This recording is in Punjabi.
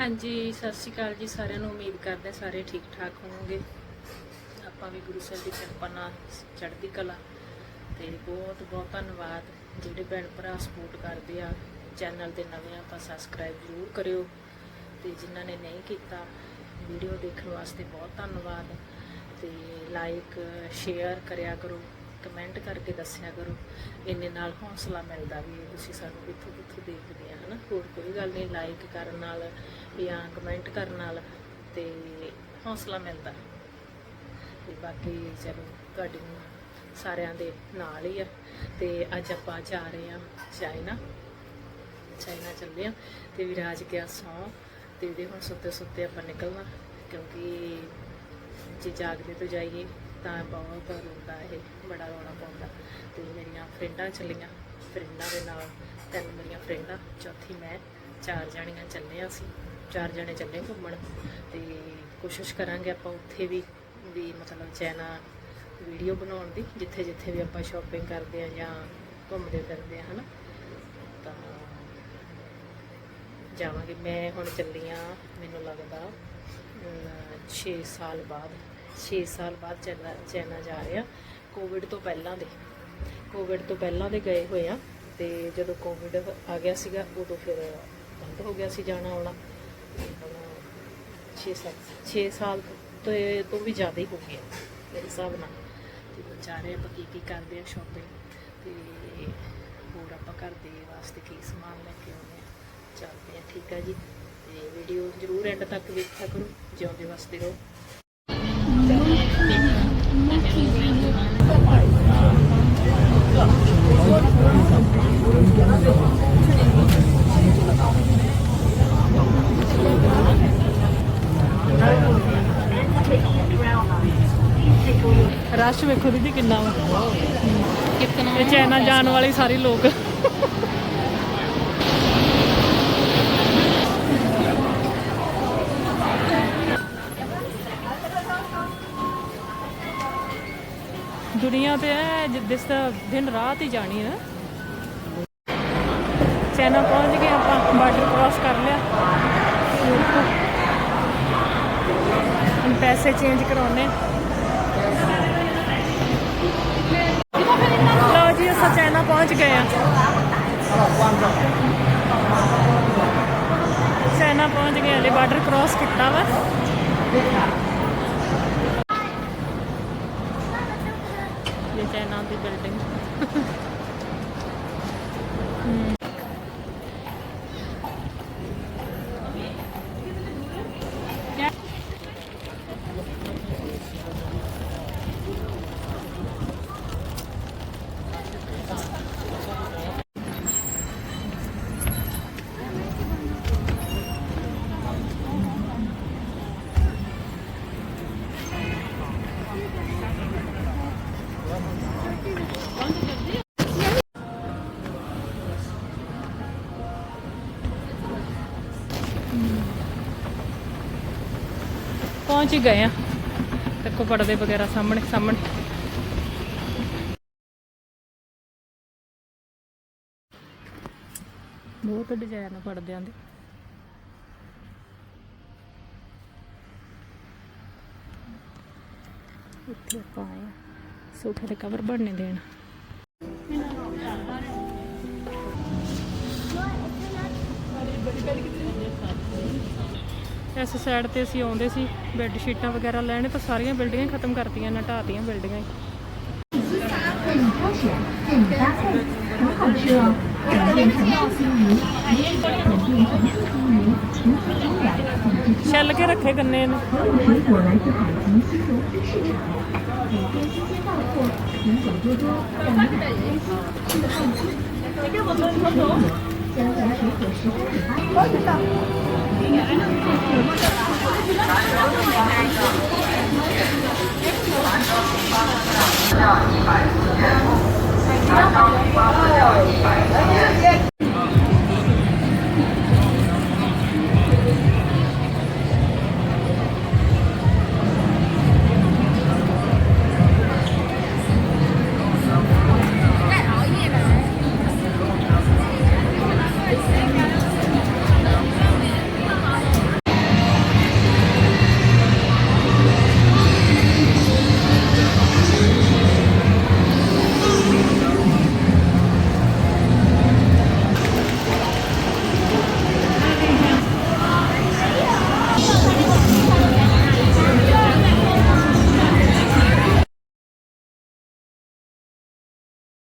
ਹਾਂਜੀ, ਸਤਿ ਸ਼੍ਰੀ ਅਕਾਲ ਜੀ ਸਾਰਿਆਂ ਨੂੰ। ਉਮੀਦ ਕਰਦੇ ਸਾਰੇ ਠੀਕ ਠਾਕ ਹੋਵੋਗੇ। ਆਪਾਂ ਵੀ ਗੁਰੂ ਸਾਹਿਬ ਦੀ ਕਿਰਪਾ ਨਾਲ ਚੜ੍ਹਦੀ ਕਲਾ ਤੇ ਬਹੁਤ ਬਹੁਤ ਧੰਨਵਾਦ। ਜਿਹੜੇ ਭੈਣ ਭਰਾ ਸਪੋਰਟ ਕਰਦੇ ਆ ਚੈਨਲ ਤੇ ਨਵੇਂ ਆਪਾਂ ਸਬਸਕ੍ਰਾਈਬ ਜ਼ਰੂਰ ਕਰਿਓ ਤੇ ਜਿਨ੍ਹਾਂ ਨੇ ਨਹੀਂ ਕੀਤਾ ਵੀਡੀਓ ਦੇਖਣ ਵਾਸਤੇ ਬਹੁਤ ਧੰਨਵਾਦ ਤੇ ਲਾਈਕ ਸ਼ੇਅਰ ਕਰਿਆ ਕਰੋ। ਕਮੈਂਟ ਕਰਕੇ ਦੱਸਿਆ ਕਰੋ। ਇੰਨੇ ਨਾਲ ਹੌਸਲਾ ਮਿਲਦਾ ਵੀ ਤੁਸੀਂ ਸਾਨੂੰ ਕਿੱਥੋਂ ਕਿੱਥੋਂ ਦੇਖਦੇ ਆ, ਹਨਾ? ਹੋਰ ਕੋਈ ਗੱਲ ਨਹੀਂ ਲਾਈਕ ਕਰਨ ਨਾਲ ਜਾਂ ਕਮੈਂਟ ਕਰਨ ਨਾਲ ਤੇ ਹੌਸਲਾ ਮਿਲਦਾ। ਤੇ ਬਾਕੀ ਚਲੋ, ਤੁਹਾਡੀ ਸਾਰਿਆਂ ਦੇ ਨਾਲ ਹੀ ਆ। ਤੇ ਅੱਜ ਆਪਾਂ ਜਾ ਰਹੇ ਆ ਚਾਈਨਾ। ਚਾਈਨਾ ਚੱਲੇ ਆ ਤੇ ਵਿਰਾਜ ਗਿਆ ਸੌ ਤੇ ਇਹਦੇ ਹੁਣ ਸੁੱਤੇ ਸੁੱਤੇ ਆਪਾਂ ਨਿਕਲਣਾ ਕਿਉਂਕਿ ਜੇ ਜਾਗਦੇ ਤੋਂ ਜਾਈਏ। ਤਾਂ ਬਹੁਤ ਰੋਂਦਾ ਇਹ, ਬੜਾ ਰੋਣਾ ਪਾਉਂਦਾ। ਤੇ ਮੇਰੀਆਂ ਫਰੈਂਡਾਂ ਚੱਲੀਆਂ, ਫਰੈਂਡਾਂ ਦੇ ਨਾਲ ਤਿੰਨ ਮੇਰੀਆਂ ਫਰੈਂਡਾਂ, ਚੌਥੀ ਮੈਂ, ਚਾਰ ਜਣੀਆਂ ਚੱਲੇ ਅਸੀਂ, ਚਾਰ ਜਣੇ ਚੱਲੇ ਘੁੰਮਣ। ਤੇ ਕੋਸ਼ਿਸ਼ ਕਰਾਂਗੇ ਆਪਾਂ ਉੱਥੇ ਵੀ ਵੀ ਮਤਲਬ ਚੈਨਾ ਵੀਡੀਓ ਬਣਾਉਣ ਦੀ ਜਿੱਥੇ ਜਿੱਥੇ ਵੀ ਆਪਾਂ ਸ਼ਾਪਿੰਗ ਕਰਦੇ ਆ ਜਾਂ ਘੁੰਮਦੇ ਫਿਰਦੇ ਆ ਹਨਾ? ਤਾਂ ਜਾਵਾਂਗੇ। ਮੈਂ ਹੁਣ ਚੱਲੀ ਆ ਮੈਨੂੰ ਲੱਗਦਾ 6 ਸਾਲ ਬਾਅਦ। 6 ਸਾਲ ਬਾਅਦ ਚੈਨਾ ਚੈਨਾ ਜਾ ਰਹੇ। ਆ ਕੋਵਿਡ ਤੋਂ ਪਹਿਲਾਂ ਦੇ। ਕੋਵਿਡ ਤੋਂ ਪਹਿਲਾਂ ਦੇ ਗਏ ਹੋਏ ਆ। ਤੇ ਜਦੋਂ ਕੋਵਿਡ ਆ ਗਿਆ ਸੀਗਾ, ਉਦੋਂ ਫਿਰ ਬੰਦ ਹੋ ਗਿਆ ਸੀ ਜਾਣਾ ਆਉਣਾ। ਤੇ ਹੁਣ 6 ਸਾਲ 6 ਸਾਲ ਤੋਂ ਇਹ ਤੋਂ ਵੀ ਜ਼ਿਆਦਾ ਹੀ ਹੋ ਗਿਆ ਮੇਰੇ ਹਿਸਾਬ ਨਾਲ। ਤੇ ਜਾ ਰਹੇ, ਆਪਾਂ ਕੀ ਕੀ ਕਰਦੇ ਆ ਸ਼ਾਪਿੰਗ ਤੇ ਹੋਰ ਆਪਾਂ ਘਰ ਦੇ ਵਾਸਤੇ ਕੀ ਸਮਾਨ ਲੈ ਕੇ ਆਉਂਦੇ ਆ? ਚੱਲਦੇ ਆ, ਠੀਕ ਆ ਜੀ। ਤੇ ਵੀਡੀਓ ਜ਼ਰੂਰ ਐਂਡ ਤੱਕ ਵੇਖਿਆ ਕਰੋ, ਜਿਉਂਦੇ ਵਸਦੇ ਰਹੋ। ਰਸ਼ ਵੇਖੋ ਦੀਦੀ ਕਿੰਨਾ ਵਾ। ਕਿਤਨਾ ਤੇ ਚਾਈਨਾ ਜਾਣ ਵਾਲੇ ਸਾਰੇ ਲੋਕ। ਦੁਨੀਆ ਤੇ ਹੈ ਜਿਸ ਦਾ ਦਿਨ ਰਾਤ ਹੀ ਜਾਣੀ ਹੈ ਚਾਈਨਾ ਪਹੁੰਚ ਗਏ ਆਪਾਂ ਬਾਰਡਰ ਕ੍ਰਾਸ ਕਰ ਲਿਆ। ਹੁਣ ਪੈਸੇ ਚੇਂਜ ਕਰਾਉਣੇ। ਲਓ ਜੀ ਅਸੀਂ ਚਾਈਨਾ ਪਹੁੰਚ ਗਏ ਆ। ਚਾਈਨਾ ਪਹੁੰਚ ਗਏ, ਹਲੇ ਬਾਰਡਰ ਕ੍ਰਾਸ ਕੀਤਾ ਵਾ। ਇਹ ਚਾਈਨਾ ਦੀ ਬਿਲਡਿੰਗ ਪਹੁੰਚ ਹੀ ਗਏ ਆ। ਦੇਖੋ ਪਰਦੇ ਵਗੈਰਾ ਸਾਹਮਣੇ ਸਾਹਮਣੇ। ਬਹੁਤ ਡਿਜ਼ਾਈਨ ਆ ਪਰਦਿਆਂ ਦੇ। ਇੱਥੇ ਆਪਾਂ ਆਏ ਸੋਫੇ ਦੇ ਕਵਰ ਬਣਨੇ ਦੇਣ। ਇਸ ਸਾਈਡ ਤੇ ਅਸੀਂ ਆਉਂਦੇ ਸੀ ਬੈੱਡ ਸ਼ੀਟਾਂ ਵਗੈਰਾ ਲੈਣ ਤਾਂ ਸਾਰੀਆਂ ਬਿਲਡਿੰਗਾਂ ਖਤਮ ਕਰਤੀਆਂ ਨਾ ਢਾਤੀਆਂ ਬਿਲਡਿੰਗਾਂ ਹੀ। ਛੱਲ ਕੇ ਰੱਖੇ ਗੰਨੇ ਨੂੰ ਇਹ ਕਿਉਂ ਬੰਦ ਹੋ ਗਿਆ Thank you.